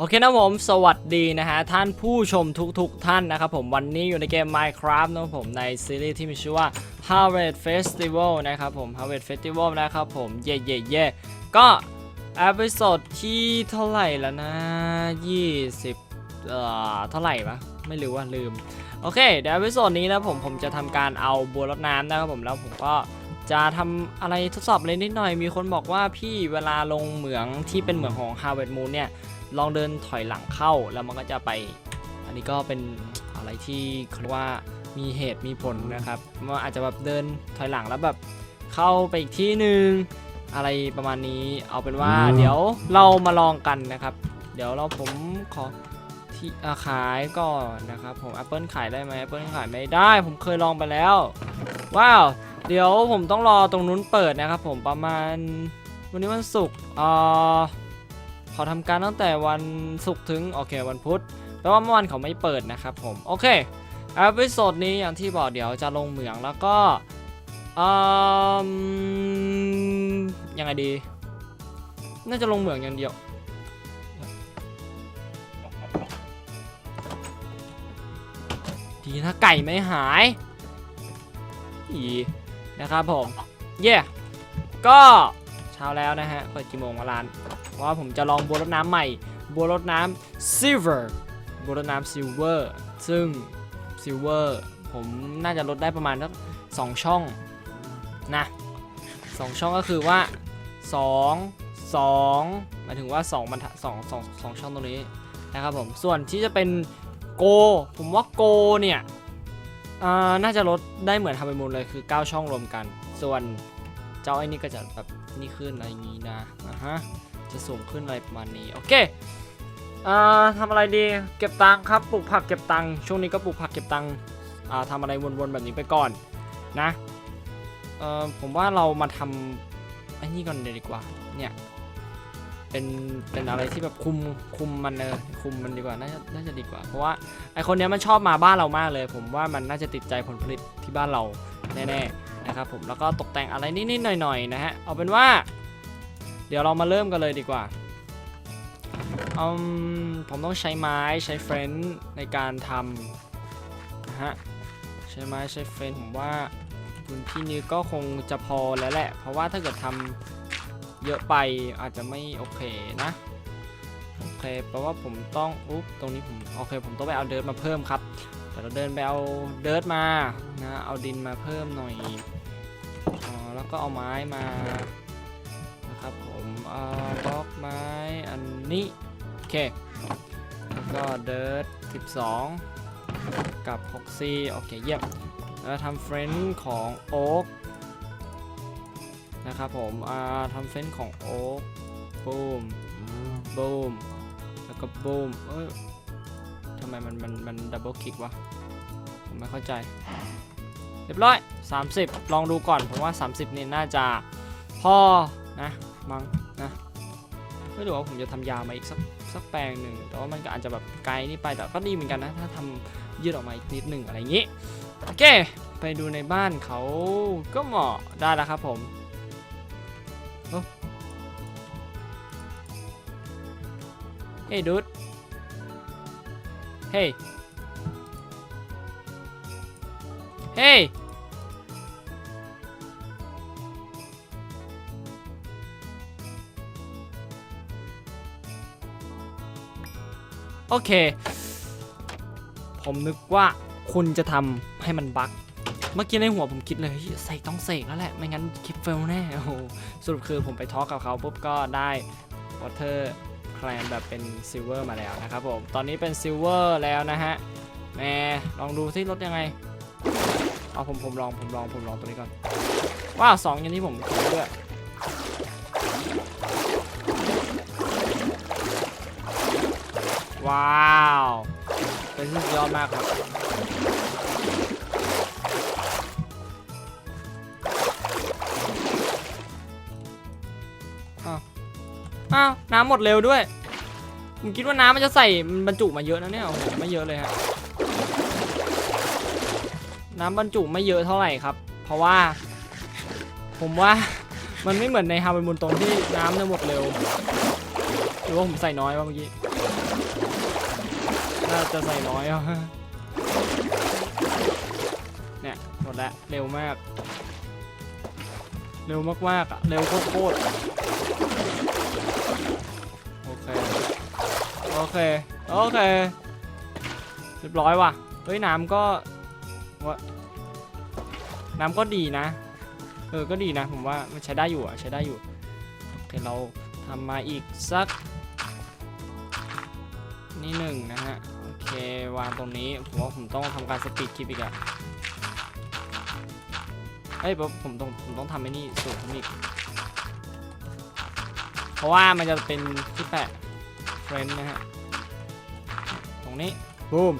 โอเคนะผมสวัสดีนะฮะท่านผู้ชมทุกๆทท่านนะครับผมวันนี้อยู่ในเกม Minecraft นะครับผมในซีรีส์ที่มีชื่อว่า Harvest Festival นะครับผม Harvest Festival นะครับผมเย่เย่เย่ก็อพิโซดที่เท่าไหร่แล้วนะ 20 เอ่อเท่าไหร่ปะไม่รู้ว่าลืม โอเคเดี๋ยวอพิโซดนี้นะผมผมจะทำการเอาบัวรดน้ำนะครับผมแล้วผมก็จะทำอะไรทดสอบเลยนิดหน่อย มีคนบอกว่าพี่เวลาลงเหมืองที่เป็นเหมืองของ Harvest Moon เนี่ย ลองเดินถอยหลังเข้าแล้วมันก็จะไป อันนี้ก็เป็นอะไรที่เขาเรียกว่ามีเหตุมีผลนะครับมันอาจจะแบบเดินถอยหลังแล้วแบบเข้าไปอีกที่หนึ่งอะไรประมาณนี้เอาเป็นว่าอืมเดี๋ยวเรามาลองกันนะครับ เดี๋ยวเราผมขอที่อาขายก่อนนะครับ ผม Apple ขายได้ไหม Apple ขายไม่ได้ ผมเคยลองไปแล้ว ว้าว เดี๋ยวผมต้องรอตรงนู้นเปิดนะครับ ผมประมาณวันนี้วันศุกร์อ่า ขอทำการตั้งแต่วันศุกร์ถึงโอเควันพุธแปลว่าเมื่อวานเขาไม่เปิดนะครับผมโอเคเอพิโซดนี้อย่างที่บอกเดี๋ยวจะลงเหมืองแล้วก็อยังไงดี น่าจะลงเหมืองอย่างเดียว ดีถ้าไก่ไม่หายอีนะครับผม เย่ก็เช้าแล้วนะฮะ เปิดกี่โมงวะร้าน ราะว่าผมจะลองบัวรดน้ำใหม่ บัวรดน้ำ silver บัวรดน้ำ silver ซึ่ง silver ผมน่าจะลดได้ประมาณสักสองช่องนะสองช่องก็คือว่าสองสองหมายถึงว่าสองบรรทัดสองสองสองช่องตรงนี้นะครับผม ส่วนที่จะเป็นโก ผมว่าโกเนี่ยน่าจะลดได้เหมือนทำเป็นมูลเลยคือ 9 ช่องรวมกัน ส่วนเจ้าไอ้นี่ก็จะแบบนี่ขึ้นอะไรอย่างนี้นะอะฮะ จะสูงขึ้นอะไรประมาณนี้ โอเคอ่าทำอะไรดี เก็บตังค์ครับ ปลูกผักเก็บตังค์ ช่วงนี้ก็ปลูกผักเก็บตังค์อ่าทำอะไรวนๆแบบนี้ไปก่อนนะ เอ่อ ผมว่าเรามาทำไอ้นี่ก่อนเลยดีกว่า เนี่ย เป็น เป็นอะไรที่แบบคุม คุมมันเออคุมมันดีกว่า น่าจะ น่าจะดีกว่า เพราะว่าไอคนเนี้ยมันชอบมาบ้านเรามากเลย ผมว่ามันน่าจะติดใจผลผลิตที่บ้านเราแน่ๆนะครับผม แล้วก็ตกแต่งอะไรนิดๆหน่อยๆนะฮะ เอาเป็นว่า เดี๋ยวเรามาเริ่มกันเลยดีกว่าอืมผมต้องใช้ไม้ใช้เฟรนช์ในการทำนะฮะใช้ไม้ใช้เฟรนช์ผมว่าพื้นที่นี้ก็คงจะพอแล้วแหละ เพราะว่าถ้าเกิดทำเยอะไปอาจจะไม่โอเคนะโอเคแปลว่าผมต้องอุ๊บตรงนี้ผมโอเค ผมต้องไปเอาเดิร์ทมาเพิ่มครับเดี๋ยวเราเดินไปเอาเดิร์ทมานะเอาดินมาเพิ่มหน่อยอ๋อแล้วก็เอาไม้มา นะครับผมเอาบล็อกไม้อันนี้โอเคแล้วก็เดิร์ด12 กับฮอกซีโอเคเยี่ยมแล้วทำเฟรนด์ของโอ๊กนะครับผมอ่าทำเฟรนด์ของโอ๊กบูมบูมแล้วก็บูมเอ้ยทำไมมันมันมันดับเบิลคลิกวะผมไม่เข้าใจ เรียบร้อย 30 ลองดูก่อน ผมว่า 30 นี่น่าจะพอนะ มั้งนะไม่รู้ว่าผมจะทำยามาอีกสักสักแปลงหนึ่งแต่ว่ามันก็อาจจะแบบไกลนี่ไปแต่ก็ดีเหมือนกันนะถ้าทำยืดออกมาอีกนิดหนึ่งอะไรอย่างนี้โอเค ไปดูในบ้านเขาก็เหมาะได้แล้วครับผมเฮ้ยดูดเฮ้ยเฮ้ย โอเค ผมนึกว่าคุณจะทำให้มันบั๊กเมื่อกี้ในหัวผมคิดเลยใส่ต้องเสกแล้วแหละ ไม่งั้นคลิปเฟลแน่โอ้โหสรุปคือผมไปทอล์กกับเขาปุ๊บก็ได้วอเตอร์แคลนแบบเป็นซิลเวอร์มาแล้วนะครับผม ตอนนี้เป็นซิลเวอร์แล้วนะฮะแหมลองดูซิลดยังไงเอาผมผมลองผมลองผมลองตัวนี้ก่อนว้าวสองอย่างที่ผมคิดด้วย ว้าว เป็นที่ยอดมากครับ อ้าว อ้าว น้ำหมดเร็วด้วย ผมคิดว่าน้ำมันจะใส่มันบรรจุมาเยอะนะเนี่ยโอ้โหไม่เยอะเลยฮะน้ำบรรจุไม่เยอะเท่าไหร่ครับ เพราะว่า ผมว่ามันไม่เหมือนในฮาวเวมุนตรงที่น้ำเนี่ยหมดเร็ว หรือว่าผมใส่น้อยวะเมื่อกี้ น่าจะใส่น้อยอะเนี่ยหมดแล้วเร็วมาก เร็วมากๆอะ เร็วโคตรโอเค โอเค โอเค เรียบร้อยว่ะ เฮ้ย น้ำก็ว่าน้ำก็ดีนะ เออ ก็ดีนะ ผมว่ามันใช้ได้อยู่อะ ใช้ได้อยู่ โอเค เราทำมาอีกสัก นี่หนึ่งนะฮะ เควางตรงนี้ ผมว่าผมต้องทำการสปีดคลิปอีกอะเอ้ยผมผมต้องผมต้องทำไอ้นี่สูตรผมอีก เพราะว่ามันจะเป็นที่แปะเฟรนนะฮะ ตรงนี้บูม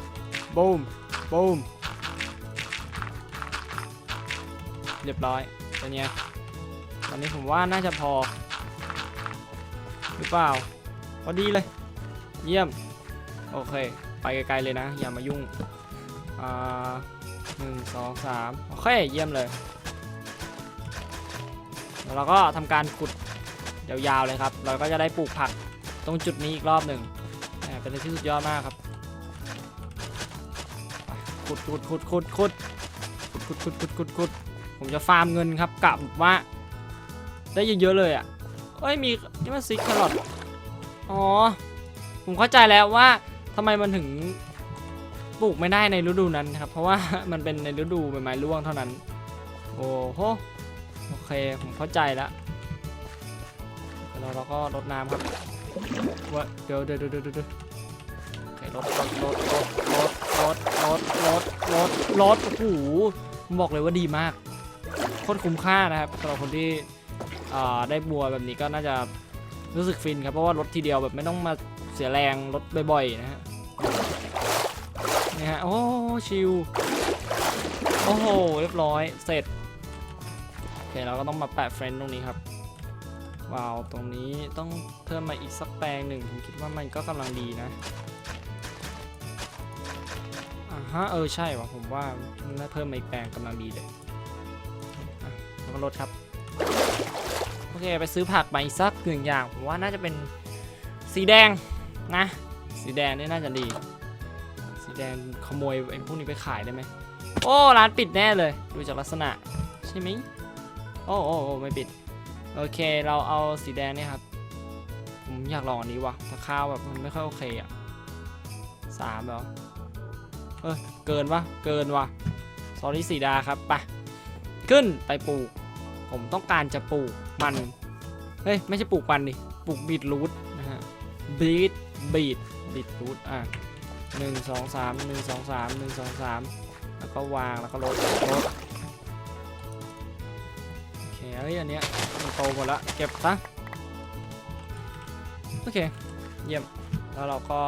บูมบูมเรียบร้อยเป็นไงตอนนี้ผมว่าน่าจะพอ หรือเปล่า พอดีเลย เยี่ยม โอเค ไปไกลๆเลยนะ อย่ามายุ่งอ่าหนึ่งสองสามโอเค เยี่ยมเลยแล้วเราก็ทำการขุดยาวๆเลยครับ เราก็จะได้ปลูกผักตรงจุดนี้อีกรอบหนึ่งเป็นอะไรที่สุดยอดมากครับขุดขุดขุดขุดขุดขุดขุดขุดขุดขุดขุดผมจะฟาร์มเงินครับกะว่า ได้เยอะๆเลยอะเอ้ยมีนี่มันซิกแครอทอ๋อผมเข้าใจแล้วว่า ทำไมมันถึงปลูกไม่ได้ในฤดูนั้นครับ เพราะว่ามันเป็นในฤดูใบไม้ร่วงเท่านั้น โอ้โหโอเคผมเข้าใจแล้วแล้วเราก็รดน้ำครับว่าเดี๋ยวเดี๋ยวเดี๋ยวเดี๋ยวเดี๋ยวโอเครดรดรดรดรดรดรดรดรดรดโอ้โหบอกเลยว่าดีมากโคตรคุ้มค่านะครับสำหรับคนที่ได้บัวแบบนี้ก็น่าจะรู้สึกฟินครับเพราะว่ารถทีเดียวแบบไม่ต้องมาเสียแรงรถบ่อยๆนะฮะ นี่ฮะ โอ้ชิลโอ้โห เรียบร้อย เสร็จ โอเค เราก็ต้องมาแปะเฟรนด์ตรงนี้ครับ ว้าว ตรงนี้ต้องเพิ่มมาอีกสักแปลงหนึ่ง ผมคิดว่ามันก็กำลังดีนะอ่าฮะ เออ ใช่ว่ะ ผมว่าน่าเพิ่มมาอีกแปลงกำลังดีเลยแล้วก็ลดครับ โอเค ไปซื้อผักมาอีกสักหนึ่งอย่าง ผมว่าน่าจะเป็นสีแดงนะ สีแดงนี่น่าจะดี แดงขโมยไอ้พวกนี้ไปขายได้ไหมโอ้ร้านปิดแน่เลย ดูจากลักษณะใช่ไหมโอ้โอ้โอ้ไม่ปิด โอเคเราเอาสีแดงเนี่ยครับผมอยากลองอันนี้ว่ะราคาแบบมันไม่ค่อยโอเคอะสามเหรอเออเกินวะเกินวะสอรี่สีดาครับไปขึ้นไปปลูก ผมต้องการจะปลูกมันเฮ้ยไม่ใช่ปลูกมันดิปลูกบีทรูทนะฮะบีทบีทบีทรูทอะ หนึ่งสองสามหนึ่งสองสามหนึ่งสองสามแล้วก็วางแล้วก็ลดลดโอเคเฮ้ยอันเนี้ยมันโตหมดล้วเก็บซะโอเคเยี่ยมแล้วเราก็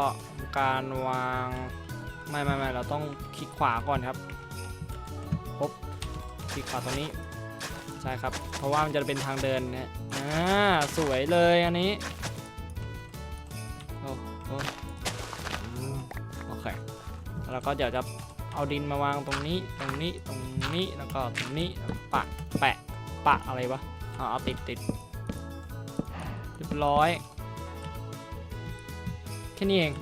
การวางไม่ไม่ไม่เราต้องคลิกขวาก่อนครับปุ๊บคลิกขวาตรงนี้ใช่ครับเพราะว่ามันจะเป็นทางเดินนะอ่าสวยเลยอันนี้ แล้วก็เดี๋ยวจะเอาดินมาวางตรงนี้ ตรงนี้ ตรงนี้ แล้วก็ตรงนี้ ปะ แปะ ปะอะไรวะอ๋อเอาติดติดเรียบร้อย แค่นี้เอง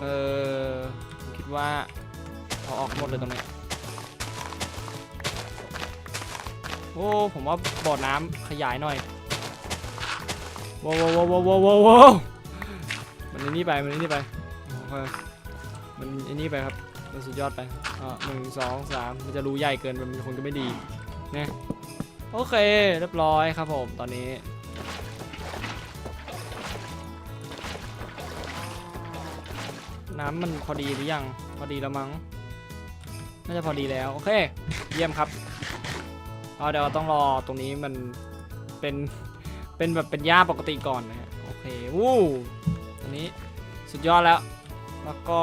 เออคิดว่าเอาออกหมดเลยตรงนี้ โอ้ ผมว่าบ่อน้ำขยายหน่อยว้าวว้าวว้าวว้าวว้าวว้วมันนี่ไป มันนี่ไปโอเค มันอ้นี่ไปครับมันสุดยอดไปอ่าหนึ่งสองสามมันจะรูใหญ่เกินมันคงจะไม่ดีนี่โอเคเรียบร้อยครับผมตอนนี้น้ำมันพอดีหรือยัง พอดีแล้วมั้ง น่าจะพอดีแล้ว โอเค เยี่ยมครับเอาเดี๋ยวต้องรอตรงนี้มันเป็น เป็นแบบเป็นหญ้าปกติก่อนนะฮะ โอเค วู้ตอนนี้สุดยอดแล้ว แล้วก็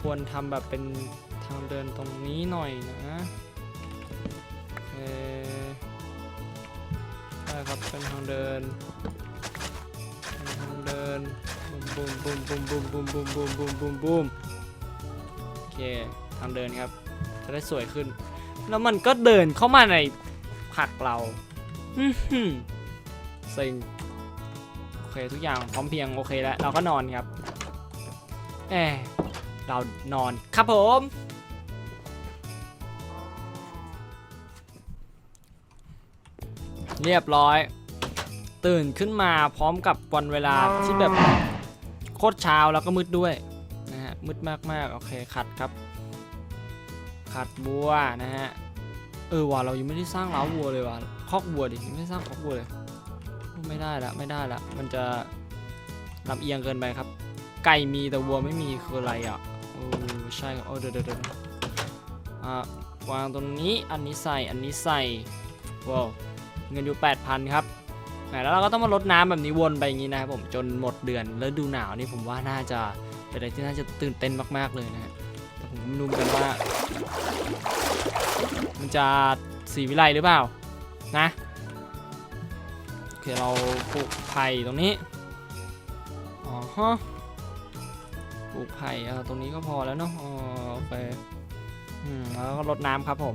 ควรทำแบบเป็นทางเดินตรงนี้หน่อยนะเออใช่ครับเป็นทางเดินเป็นทางเดินบูมบูมบูมบูมบูมบูมบูมบูมบูมบูมโอเคทางเดินครับ จะได้สวยขึ้น แล้วมันก็เดินเข้ามาในผักเราอื้อหือเซ็ง เคทุกอย่างพร้อมเพียงโอเคแล้วเราก็นอนครับเออเรานอนครับผมเรียบร้อย ตื่นขึ้นมาพร้อมกับวันเวลาที่แบบโคตรเช้าแล้วก็มืดด้วยนะฮะมืดมากๆโอเคขัดครับ ขัดบัวนะฮะเออว่ะเรายังไม่ได้สร้างเล้าวัวเลยว่ะคอกวัวดิยังไม่ได้สร้างคอกวัวเลย ไม่ได้ละไม่ได้ละมันจะลำเอียงเกินไปครับ ไก่มีแต่วัวไม่มีคืออะไรอะโอ้ใช่ครับโอ้เดี๋ยวเดี๋ยวเดี๋ยวอ่าวางตรงนี้อันนี้ใส่อันนี้ใส่ว้าวเงินอยู่ 8,000 ครับแหมแล้วเราก็ต้องมาลดน้ำแบบนี้วนไปอย่างนี้นะครับผมจนหมดเดือนแล้วดูหนาวนี่ผมว่าน่าจะเป็นอะไรที่น่าจะตื่นเต้นมากๆเลยนะฮะแต่ผมไม่รู้กันว่า มันจะสีวิไลหรือเปล่านะ คเราปลูกไผ่ตรงนี้อ๋อฮะปลูกไผ่เออตรงนี้ก็พอแล้วเนาะอ๋อโอเคอืมแล้วก็รดน้ำครับผม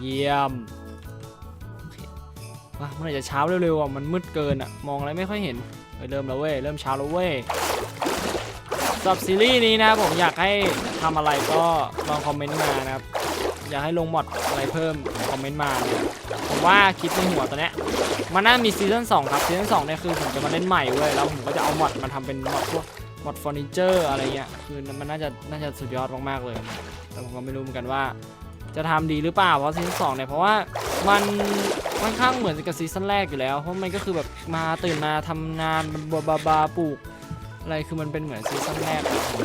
เยี่ยมว้าเมื่อไหร่จะเช้าเร็วๆอะมันมืดเกินอะมองอะไรไม่ค่อยเห็นเเริ่มแล้วเว้ยเริ่มเช้าแล้วเว้ยสำหรับซีรีส์นี้นะครับผมอยากให้ทำอะไรก็ลองคอมเมนต์มานะครับ อยากให้ลงมอดอะไรเพิ่มคอมเมนต์มานะครับผมว่าคิดในหัวตอนนี้มันน่ามีซีซั่น2ครับซีซั่น2เนี่ยคือผมจะมาเล่นใหม่เว้ยแล้วผมก็จะเอามอดมาทำเป็นมอดพวกมอดเฟอร์นิเจอร์อะไรเงี้ยคือมันน่าจะน่าจะสุดยอดมากๆเลย แต่ผมก็ไม่รู้เหมือนกันว่าจะทำดีหรือเปล่าเพราะซีซั่น2เนี่ยเพราะว่ามันค่อนข้างเหมือนกับซีซั่นแรกอยู่แล้วเพราะมันก็คือแบบมาตื่นมาทำงานบาบาบาปลูก อะไรคือมันเป็นเหมือนซีซั่นแรกอะผม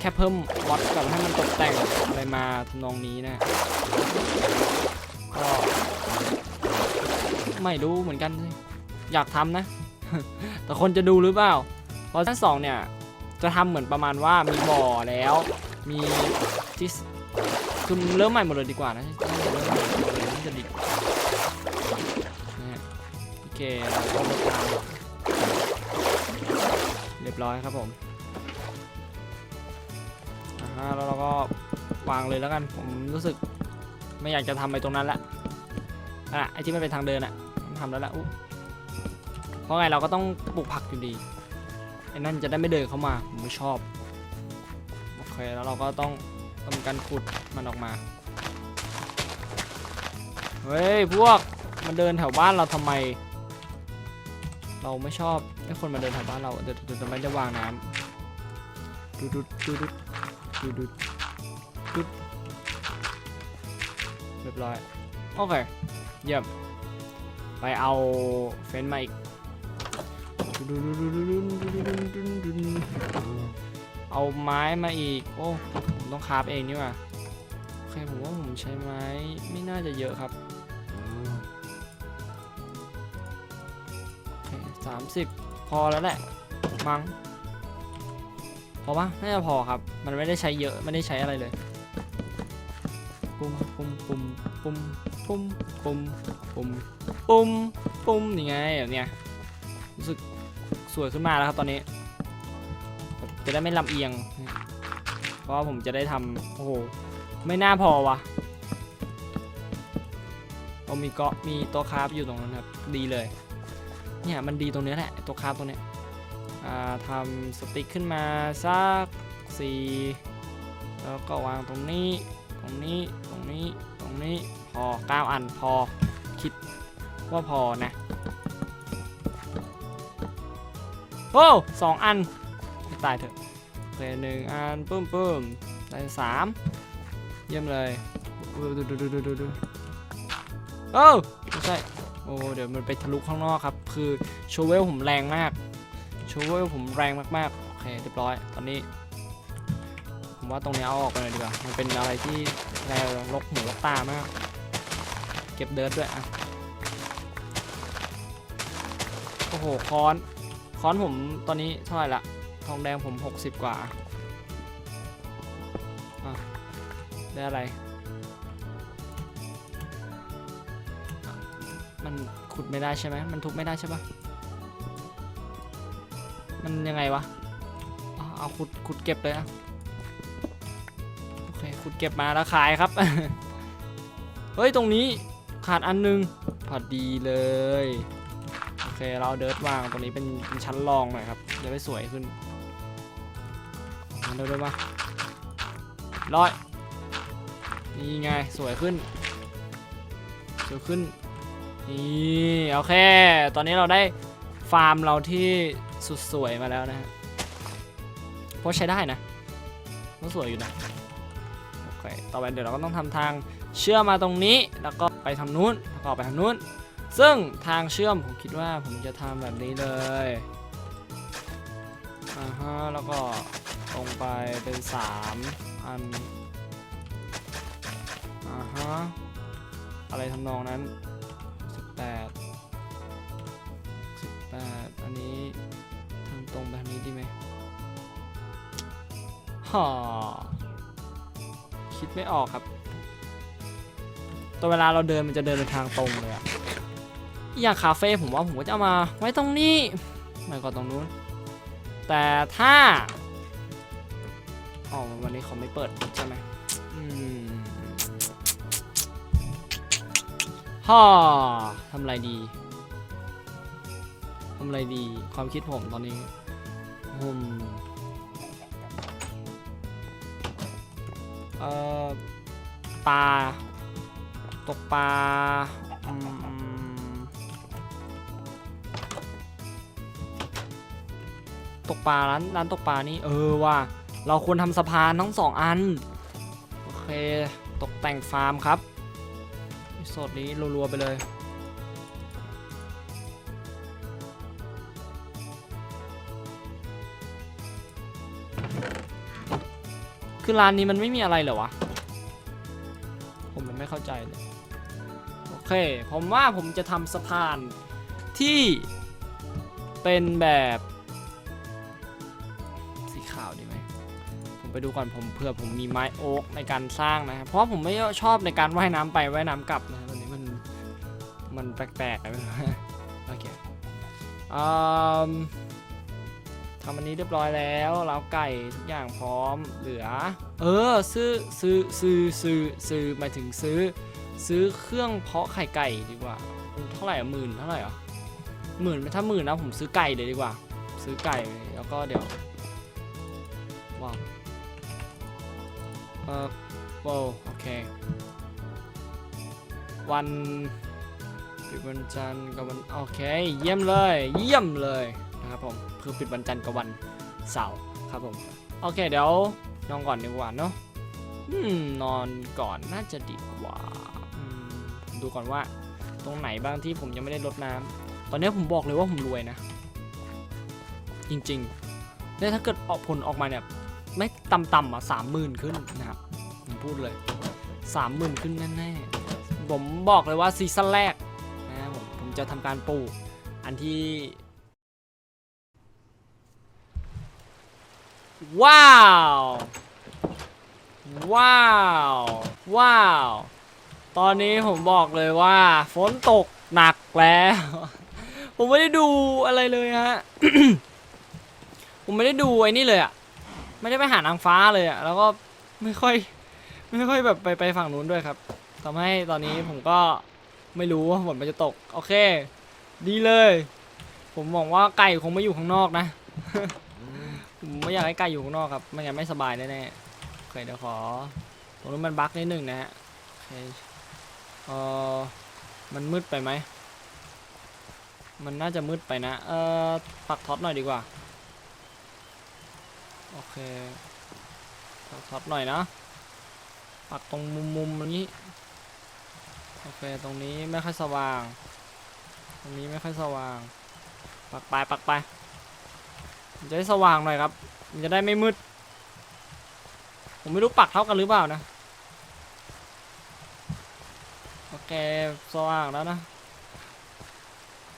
แค่เพิ่มวอตกับให้มันตกแต่งอะไรมาทำนองนี้นะก็ไม่รู้เหมือนกัน อยากทำนะ แต่คนจะดูหรือเปล่า เพราะชั้นสองเนี่ยจะทำเหมือนประมาณว่ามีบ่อแล้ว มีที่คือเริ่มใหม่หมดเลยดีกว่านะจะเริ่มใหม่หมดเลยน่าจะดีกว่านะฮะโอเคเราก็ลดน้ำเรียบร้อยครับผมอ่าฮะแล้วเราก็วางเลยแล้วกันผมรู้สึกไม่อยากจะทำไปตรงนั้นละอะไอที่ไม่เป็นทางเดินอะทำแล้วละอุ๊เพราะไงเราก็ต้องปลูกผักอยู่ดีไอ้นั่นจะได้ไม่เดินเข้ามาผมไม่ชอบโอเคแล้วเราก็ต้องทำการขุดมันออกมาเฮ้ยพวกมันเดินแถวบ้านเราทำไม เราไม่ชอบให้คนมาเดินแถวบ้านเราเดี๋ยวเดี๋ยวเดี๋ยวมันจะวางน้ำดูดูดูดูดูดูดูเรียบร้อยโอเคเยี่ยมไปเอาเฟ้นมาอีกเอาไม้มาอีก โอ้ผมต้องคาฟเองนี่ว่าโอเคผมว่าผมใช้ไม้ไม่น่าจะเยอะครับ 30 พอแล้วแหละมั้งเพราะว่าน่าจะพอครับ มันไม่ได้ใช้เยอะ ไม่ได้ใช้อะไรเลย ปุ่มปุ่มปุ่มปุ่มปุ่มปุ่มปุ่มปุ่มปุ่มยังไงแบบเนี้ยรู้สึกสวยขึ้นมาแล้วครับตอนนี้ จะได้ไม่ลำเอียง เพราะผมจะได้ทำโอ้โห ไม่น่าพอวะเอามีเกาะมีตัวคราฟอยู่ตรงนั้นครับ ดีเลย เนี่ยมันดีตรงเนี้ยแหละตัวคราฟตรงเนี้ยทำสติ๊กขึ้นมาสักสี่แล้วก็วางตรงนี้ ตรงนี้ ตรงนี้ ตรงนี้ พอ 9 อันพอ คิดว่าพอนะ โอ้สองอันตายเถอะโอเคหนึ่งอันปุ้มปุ้มได้สามเยี่ยมเลย ดูดูดูดูดูดูโอ้ไม่ใช่ โอ้เดี๋ยวมันไปทะลุข้างนอกครับ คือโชเวลผมแรงมากโชเวลผมแรงมากๆโอเคเรียบร้อย ตอนนี้ ผมว่าตรงนี้เอาออกไปเลยดีกว่ามันเป็นอะไรที่แรงลกหูลกตามาก เก็บเดิร์ดด้วยอะโอ้โหค้อนค้อนผมตอนนี้เท่าไหร่ละทองแดงผม 60 กว่าอะได้อะไร มันขุดไม่ได้ใช่ไหมมันทุบไม่ได้ใช่ปะมันยังไงวะอะเอาขุดขุดเก็บเลยอะโอเคขุดเก็บมาแล้วขายครับ เฮ้ย ตรงนี้ขาดอันนึง พอดีเลย โอเค เราเดิร์ดวางตรงนี้เป็นเป็นชั้นรองหน่อยครับจะได้สวยขึ้นมาเร็วๆมาร้อยนี่ไง สวยขึ้นสวยขึ้น นี่โอเค ตอนนี้เราได้ฟาร์มเราที่สุดสวยมาแล้วนะฮะเพราะใช้ได้นะก็สวยอยู่นะโอเคต่อไปเดี๋ยวเราก็ต้องทำทางเชื่อมมาตรงนี้แล้วก็ไปทางนู้นแล้วก็ไปทางนู้น ซึ่งทางเชื่อมผมคิดว่าผมจะทำแบบนี้เลยอ่าฮะแล้วก็ตรงไปเป็น 3 อันอ่าฮะอะไรทำนองนั้น ฮ่าคิดไม่ออกครับตอนเวลาเราเดินมันจะเดินเป็นทางตรงเลยอะอย่างคาเฟ่ผมว่าผมก็จะเอามาไว้ตรงนี้ไม่ก็ตรงนู้น แต่ถ้า อ๋อวันนี้เขาไม่เปิดใช่ไหมอืมฮ่าทำไรดีทำไรดี ความคิดผมตอนนี้ผม เอ่อปลาตกปลาตกปลาร้านร้านตกปลานี่เออว่ะเราควรทำสะพานทั้งสองอัน โอเค ตกแต่งฟาร์มครับโซดนี้รัวๆไปเลย คือร้านนี้มันไม่มีอะไรเหรอวะ ผมยังไม่เข้าใจเลย โอเค ผมว่าผมจะทำสะพานที่เป็นแบบสีขาวดีไหม ผมไปดูก่อนผมเผื่อผมมีไม้โอ๊กในการสร้างนะครับ เพราะผมไม่ชอบในการว่ายน้ำไปว่ายน้ำกลับนะตอนนี้มันมันแปลกๆอะโอเคอืม ทำอันนี้เรียบร้อยแล้วแล้วไก่ทุกอย่างพร้อมเหลือ เออซื้อซื้อซื้อซื้อซื้อหมายถึงซื้อ ซื้อเครื่องเพาะไข่ไก่ดีกว่าเท่าไหร่หมื่นเท่าไหร่อะหมื่นถ้าหมื่นนะผมซื้อไก่เลยดีกว่า ซื้อไก่แล้วก็เดี๋ยวว้าวเออว้าวโอเค วันปิดวันจันทร์กับวันโอเค เยี่ยมเลย เยี่ยมเลย นะครับผมคือปิดวันจันทร์กับวันเสาร์ครับผมโอเคเดี๋ยวนอนก่อนดีกว่าเนาะอืมนอนก่อนน่าจะดีกว่าอืมดูก่อนว่าตรงไหนบ้างที่ผมยังไม่ได้รดน้ำตอนนี้ผมบอกเลยว่าผมรวยนะ จริงๆแล้วถ้าเกิดออกผลออกมาเนี่ยไม่ต่ำๆอะสามหมื่นขึ้นนะครับผมพูดเลยสามหมื่นขึ้นแน่ๆผมบอกเลยว่าซีซั่นแรกนะผมผมจะทำการปลูกอันที่ ว้าว ว้าว ว้าว ตอนนี้ผมบอกเลยว่า ฝนตกหนักแล้ว ผมไม่ได้ดูอะไรเลยฮะ ผมไม่ได้ดูไอ้นี่เลยอะไม่ได้ไปหานางฟ้าเลยอะแล้วก็ไม่ค่อย ไม่ค่อยแบบไปไปฝั่งนู้นด้วยครับทำให้ตอนนี้ผมก็ไม่รู้ว่าฝนมันจะตก โอเค ดีเลย ผมมองว่าไก่คงไม่อยู่ข้างนอกนะ ผมไม่อยากให้ไก่อยู่ข้างนอกครับไม่งั้นไม่สบายแน่ๆโอเคเดี๋ยวขอตรงนู้นมันบั๊กนิดหนึ่งนะฮะโอเคเออมันมืดไปไหมมันน่าจะมืดไปนะเออปักท็อตหน่อยดีกว่าโอเคปักท็อตหน่อยนะปักตรงมุมมุมนี้โอเคตรงนี้ไม่ค่อยสว่าง ตรงนี้ไม่ค่อยสว่าง ปักไปปักไป จะได้สว่างหน่อยครับ มันจะได้ไม่มืด ผมไม่รู้ปักเท่ากันหรือเปล่านะ โอเค สว่างแล้วนะ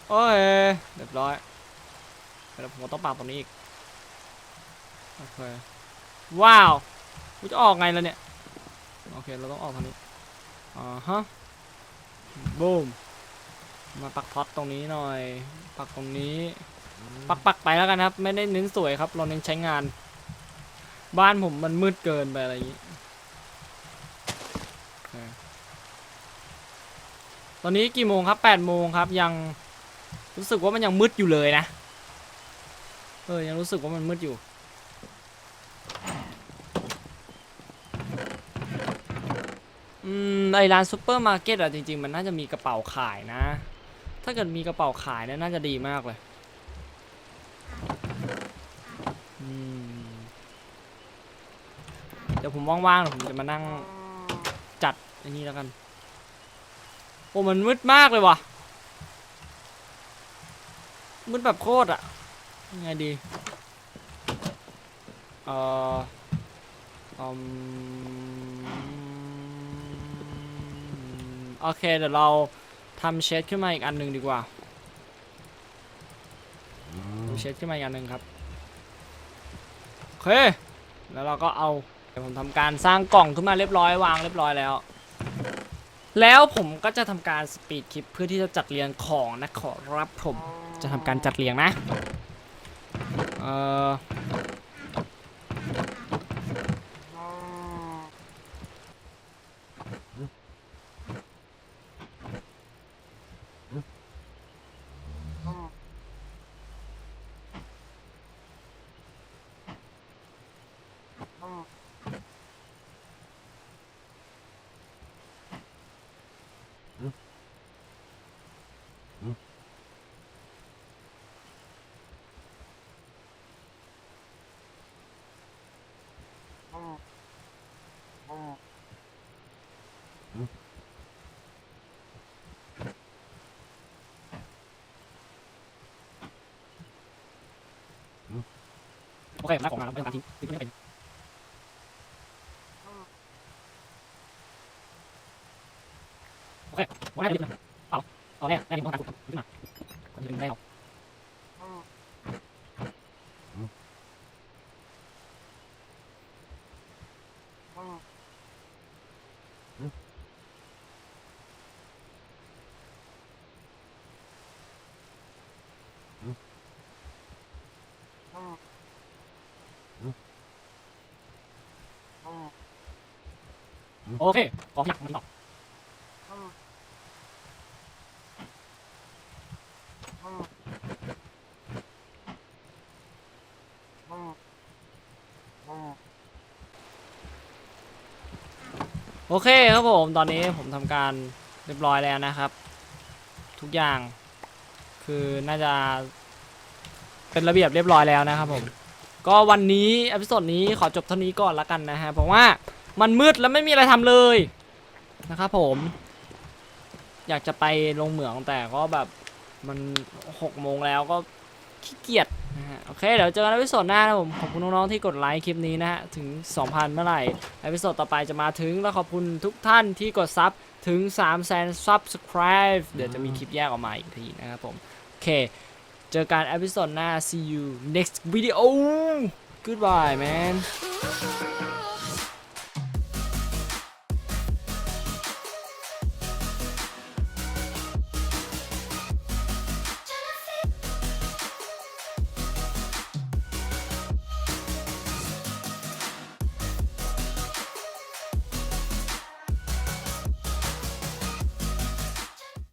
โอ้ยเรียบร้อยแล้วผมต้องปักตรงนี้อีก โอเค ว้าวกูจะออกไงล่ะเนี่ย โอเค เราต้องออกทางนี้ อ่าฮะบูมมาปักท็อตตรงนี้หน่อย ปักตรงนี้ ปักปักไปแล้วกันครับ ไม่ได้เน้นสวยครับ เราเน้นใช้งาน บ้านผมมันมืดเกินไปอะไรอย่างนี้ ตอนนี้กี่โมงครับ8โมงครับยังรู้สึกว่ามันยังมืดอยู่เลยนะ เออยังรู้สึกว่ามันมืดอยู่อืมไอร้านซูเปอร์มาร์เก็ตอะจริงๆ มันน่าจะมีกระเป๋าขายนะ ถ้าเกิดมีกระเป๋าขายเนี่ยน่าจะดีมากเลย อืมเดี๋ยวผมว่างๆเดี๋ยวผมจะมานั่งจัดอันนี้แล้วกัน โอ้มันมืดมากเลยว่ะ มืดแบบโคตรอะยังไงดีเอ่ออืมโอเคเดี๋ยวเราทำเชดขึ้นมาอีกอันหนึ่งดีกว่าทำเชดขึ้นมาอีกอันหนึ่งครับโอเค แล้วเราก็เอาเดี๋ยวผมทำการสร้างกล่องขึ้นมาเรียบร้อยวางเรียบร้อยแล้ว แล้วผมก็จะทำการสปีดคลิปเพื่อที่จะจัดเรียงของนะขอรับผมจะทำการจัดเรียงนะ เอ่อ โอเคผมได้ของมาแล้วไม่ต้องการทิ้งทิ้งไม่เป็นโอเคผมได้ไปดิบนะเอาเอาแน่แน่ดิบต้องการขุดขึ้นมาคนจะดึงได้เอา โอเค ขอขยับมันต่อโอเคครับผม ตอนนี้ผมทำการเรียบร้อยแล้วนะครับ ทุกอย่าง คือน่าจะเป็นระเบียบเรียบร้อยแล้วนะครับผม ก็วันนี้อพิโซดนี้ขอจบเท่านี้ก่อนละกันนะฮะ เพราะว่า มันมืดแล้วไม่มีอะไรทำเลยนะครับผม อยากจะไปลงเหมืองแต่ก็แบบมันหกโมงแล้วก็ขี้เกียจนะฮะโอเคเดี๋ยวเจอกันในอพิโซดหน้านะผมขอบคุณน้องๆที่กดไลค์คลิปนี้นะฮะถึง 2,000 เมื่อไหร่อพิโซดต่อไปจะมาถึงแล้วขอบคุณทุกท่านที่กดซับถึง 3 0 0 0 0 0 subscribe เดี๋ยวจะมีคลิปแยกออกมาอีกทีนะครับผมโอเค เจอกันอพิโซดหน้า see you next video goodbye man